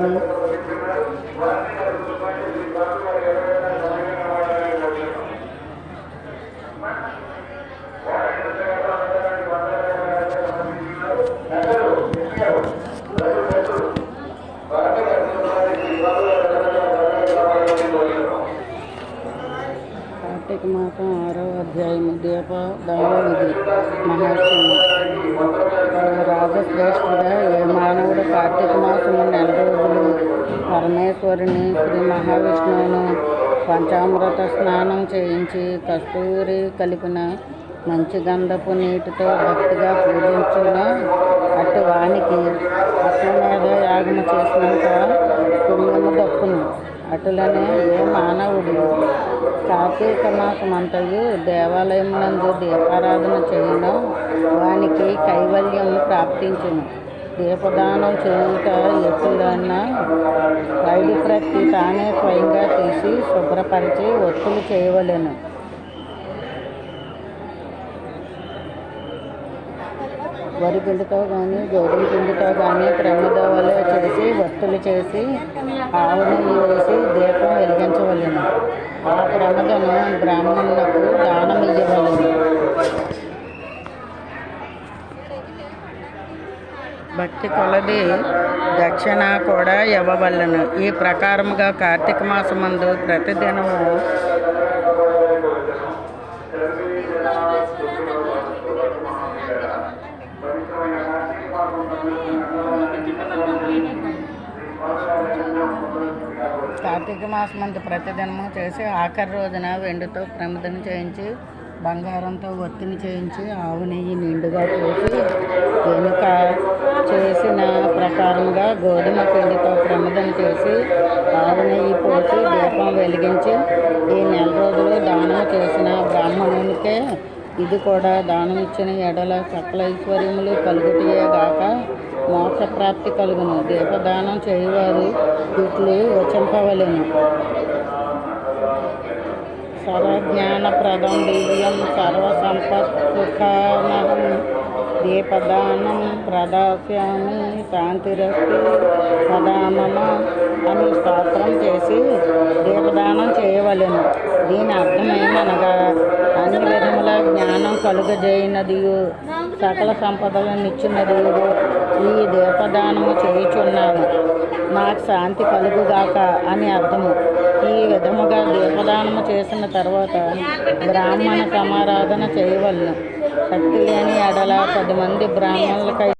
మహావిష్ణు కార్తీక మాసం ఆరో అధ్యాయము దీప దైవవిధి విధి మహాశివుడు రాజశ్రేష్ఠుడా ఏ మానవుడు కార్తీక మాసము నెల రోజులు పరమేశ్వరుని శ్రీ మహావిష్ణువును పంచామృత స్నానం చేయించి కస్తూరి కలిపిన మంచి గంధపు నీటితో భక్తిగా పూజించున? అటు వానికి అశ్వమేధ యాగము చేసినంత పుణ్యము దక్కును. అటులనే ఏ మానవుడు కార్తీక మాసమంతయు దేవాలయమునందు దీపారాధన చేయడం వానికి కైవల్యం ప్రాప్తించును. దీపదానం చేయుట ఎప్పుడన్నా వైడి ప్రతి తానే స్వయంగా తీసి శుభ్రపరిచి ఒత్తులు చేయవలెను. వరి పిండితో కానీ గోధుమ పిండితో కానీ ప్రమిదవలే చేసి వత్తులు చేసి ఆవు నెయ్యి వేసి దీపం వెలిగించవలను. ఆ ప్రమిదను బ్రాహ్మణులకు దానం ఇవ్వవలెను భక్తి కొలది దక్షిణ కూడా ఇవ్వవలెను. ఈ ప్రకారముగా కార్తీక మాసమందు ప్రతిదినము కార్తీక మాసమందు ప్రతిదినము చేసి ఆఖరి రోజున వెండితో ప్రమిదన చేయించి బంగారంతో ఒత్తిని చేయించి ఆవు నెయ్యి నిండుగా పోసి వెనుక చేసిన ప్రకారంగా గోధుమ పిండితో ప్రమిదన చేసి ఆవు నెయ్యి పోసి దీపం వెలిగించి ఈ నెల రోజులు దానం చేసిన బ్రాహ్మణునికే ఇది కూడా దానం ఇచ్చిన ఎడల సకల ఐశ్వర్యములు కలుగుతాయే గాక మోక్ష కలుగును. దీపదానం చేయువారు ఇట్లు వచింపవలను సర్వజ్ఞానప్రదం దివ్యం సర్వసంపత్సుఖానహం దీపదానం ప్రదాస్యామి శాంతిరస్తి సదా మమ అని స్తోత్రం చేసి దీపదానం చేయవలెను. దీని అర్థమేమనగా అన్ని విధముల జ్ఞానం కలుగజేయినది సకల సంపదలను ఇచ్చినది ఈ దీపదానము చేయుచున్నాను. నాకు శాంతి కలుగుగాక అని అర్థము. ఈ విధముగా దీపదానము చేసిన తర్వాత బ్రాహ్మణ సమారాధన చేయవలను. శక్తి లేని ఎడల పది మంది బ్రాహ్మణులకై